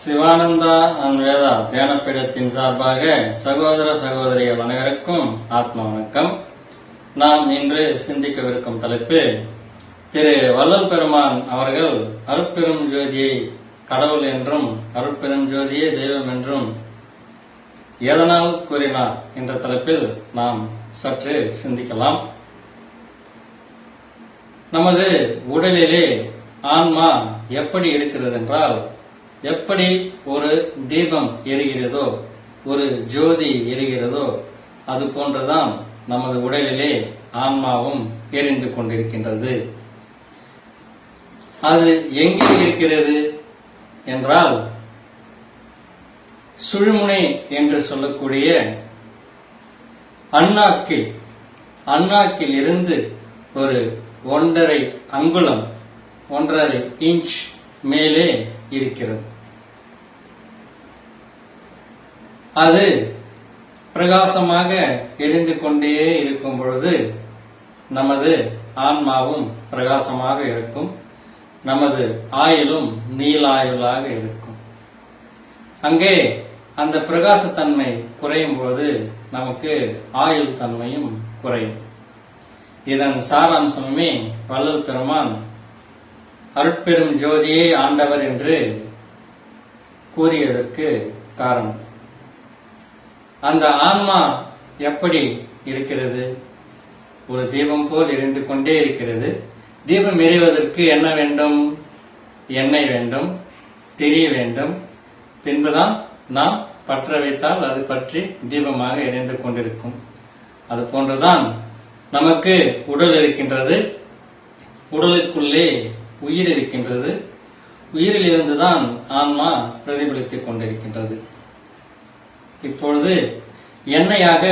Sivananda and Veda தியானப்பீடத்தின் சார்பாக சகோதர சகோதரிகள் அனைவருக்கும் ஆத்ம வணக்கம். நாம் இன்று சிந்திக்கவிருக்கும் தலைப்பு திரு வள்ளல் பெருமான் அவர்கள் அருட்பெரும் ஜோதியை கடவுள் என்றும் அருட்பெரும் ஜோதியே தெய்வம் என்றும் எதனால் கூறினார் என்ற தலைப்பில் நாம் சற்று சிந்திக்கலாம். நமது உடலிலே ஆன்மா எப்படி இருக்கிறது என்றால் எப்படி ஒரு தீபம் எரிகிறதோ ஒரு ஜோதி எரிகிறதோ அது போன்றுதான் நமது உடலிலே ஆன்மாவும் எரிந்து கொண்டிருக்கின்றது. அது எங்கே இருக்கிறது என்றால் சுழுமுனை என்று சொல்லக்கூடிய அண்ணாக்கில் அண்ணாக்கில் இருந்து ஒரு ஒன்றரை அங்குலம் ஒன்றரை இன்ச் மேலே இருக்கிறது. அது பிரகாசமாக எரிந்து கொண்டே இருக்கும் பொழுது நமது ஆன்மாவும் பிரகாசமாக இருக்கும். நமது ஆயுளும் நீலாயுளாக இருக்கும். அங்கே அந்த பிரகாசத்தன்மை குறையும் பொழுது நமக்கு ஆயுள் தன்மையும் குறையும். இதன் சாராம்சமே வள்ளல் பெருமான் அருட்பெரும் ஜோதியே ஆண்டவர் என்று கூறியதற்கு காரணம். அந்த ஆன்மா எப்படி இருக்கிறது? ஒரு தீபம் போல் எரிந்து கொண்டே இருக்கிறது. தீபம் எரிவதற்கு என்ன வேண்டும்? எண்ணெய் வேண்டும் தெரிய வேண்டும். பின்புதான் நாம் பற்ற வைத்தால் அது பற்றி தீபமாக எரிந்து கொண்டிருக்கும். அது போன்றுதான் நமக்கு உடல் இருக்கின்றது. உடலுக்குள்ளே உயிர் இருக்கின்றது உயிரில் இருந்துதான் ஆன்மா பிரதிபலித்துக் கொண்டிருக்கின்றது. இப்பொழுது எண்ணெயாக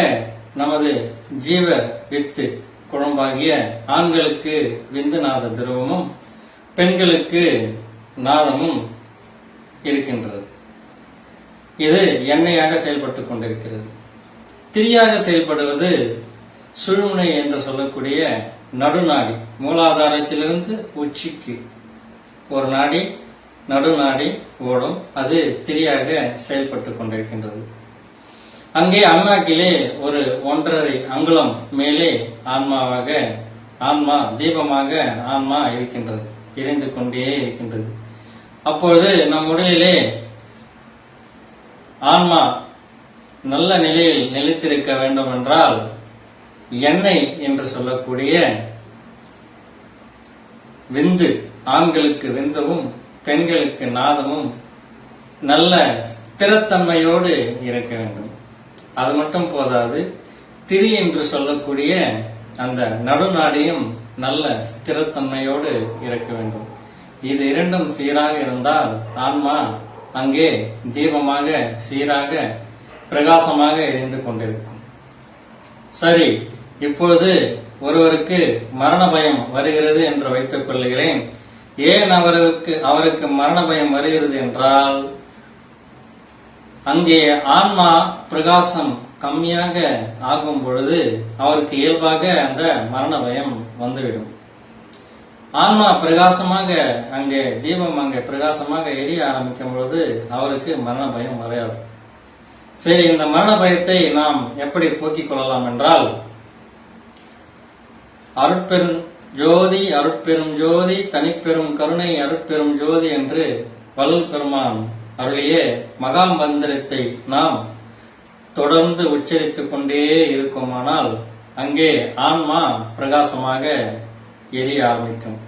நமது ஜீவ வித்து குழம்பாகிய ஆண்களுக்கு விந்து நாத திரவமும் பெண்களுக்கு நாதமும் இருக்கின்றது. இது எண்ணெயாக செயல்பட்டு கொண்டிருக்கிறது. திரியாக செயல்படுவது சுழுமுனை என்று சொல்லக்கூடிய நடுநாடி மூலாதாரத்திலிருந்து உச்சிக்கு. ஒரு நாடி நடுநாடி ஓடும். அது திரியாக செயல்பட்டு கொண்டிருக்கின்றது. அங்கே அண்ணாக்கிலே ஒரு ஒன்றரை அங்குலம் மேலே ஆன்மாவாக ஆன்மா தீபமாக ஆன்மா இருக்கின்றது எரிந்து கொண்டே இருக்கின்றது. அப்பொழுது நம் உடலிலே ஆன்மா நல்ல நிலையில் நிலைத்திருக்க வேண்டும் என்றால் எண்ணெய் என்று சொல்லக்கூடிய விந்து ஆண்களுக்கு விந்துவும் பெண்களுக்கு நாதமும் நல்ல ஸ்திரத்தன்மையோடு இருக்க வேண்டும். அது மட்டும் போதாது திரி என்று சொல்லக்கூடிய அந்த நடுநாடியும் நல்ல ஸ்திரத்தன்மையோடு இருக்க வேண்டும். இது இரண்டும் சீராக இருந்தால் ஆன்மா அங்கே தீபமாக சீராக பிரகாசமாக எரிந்து கொண்டிருக்கும். சரி இப்பொழுது ஒருவருக்கு மரண பயம் வருகிறது என்று வைத்துக் கொள்கிறேன் ஏன் அவருக்கு அவருக்கு மரண பயம் வருகிறது என்றால் அங்கே ஆன்மா பிரகாசம் கம்மியாக ஆகும் பொழுது அவருக்கு இயல்பாக அந்த மரண பயம் வந்துவிடும். ஆன்மா பிரகாசமாக அங்கே தீபம் அங்கே பிரகாசமாக எரிய ஆரம்பிக்கும் பொழுது அவருக்கு மரண பயம் வரையாது சரி இந்த மரண பயத்தை நாம் எப்படி போக்கிக் கொள்ளலாம் என்றால் அருட்பெரும் ஜோதி அருட்பெரும் ஜோதி தனிப்பெரும் கருணை அருட்பெரும் ஜோதி என்று வள்ளல் பெருமான் அருளிய மகாமந்திரத்தை நாம் தொடர்ந்து உச்சரித்துக் கொண்டே இருக்குமானால் அங்கே ஆன்மா பிரகாசமாக எரிய ஆரம்பிக்கும்.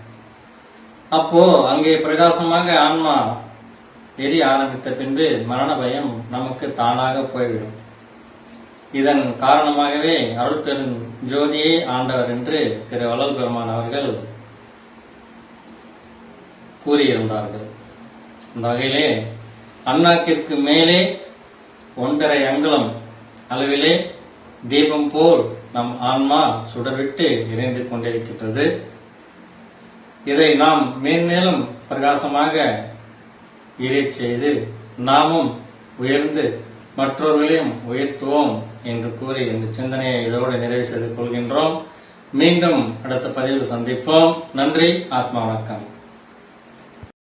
அப்போ அங்கே பிரகாசமாக ஆன்மா எரிய ஆரம்பித்த பின்பு மரண பயம் நமக்கு தானாக போய்விடும். இதன் காரணமாகவே அருள்பெரும் ஜோதியே ஆண்டவர் என்று திரு வள்ளல் பெருமான் அவர்கள் கூறியிருந்தார்கள். அந்த வகையிலே அண்ணாக்கிற்கு மேலே ஒன்றரை அங்குலம் அளவிலே தீபம் போல் நம் ஆன்மா சுடர்விட்டு இறைந்து கொண்டிருக்கின்றது. இதை நாம் மேன்மேலும் பிரகாசமாக இறை செய்து நாமும் உயர்ந்து மற்றவர்களையும் உயர்த்துவோம் என்று கூறி இந்த சிந்தனையை இதோடு நிறைவு செய்து கொள்கின்றோம். மீண்டும் அடுத்த பதிவில் சந்திப்போம். நன்றி. ஆத்மா வணக்கம்.